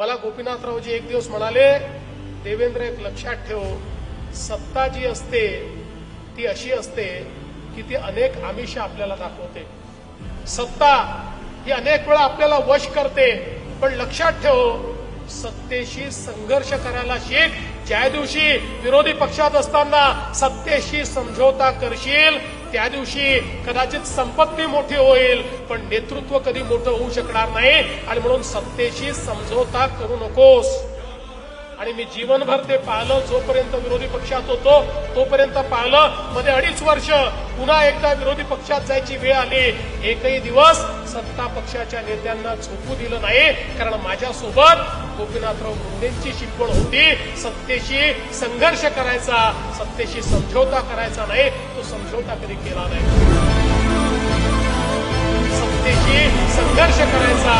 मला गोपीनाथरावजी एक दिवस म्हणाले देवेंद्र एक लक्षात ठेव. सत्ता जी असते ती अशी असते की ती अनेक आमिष आपल्याला दाखवते. सत्ता ही अनेक वेळा आपल्याला वश करते पण लक्षात ठेव सत्तेशी संघर्ष करायला शिक ज्या दिवशी विरोधी पक्षात असताना सत्तेशी समझोता करशील त्या दिवशी कदाचित संपत्ती मोठी होईल पण नेतृत्व कधी मोठं होऊ शकणार नाही. आणि म्हणून सत्तेशी समझोता करू नकोस. आणि मी जीवनभर ते पाहिलं जोपर्यंत विरोधी पक्षात होतो तोपर्यंत पाहिलं. मध्ये अडीच वर्ष पुन्हा एकदा विरोधी पक्षात जायची वेळ आली. एकही दिवस सत्ता पक्षाच्या नेत्यांना झोपू दिलं नाही. कारण माझ्यासोबत गोपीनाथराव मुंडेंची शिकवण होती. सत्तेशी संघर्ष करायचा सत्तेशी समझोता करायचा नाही तो समझौता कधी केला नाही. सत्तेशी संघर्ष करायचा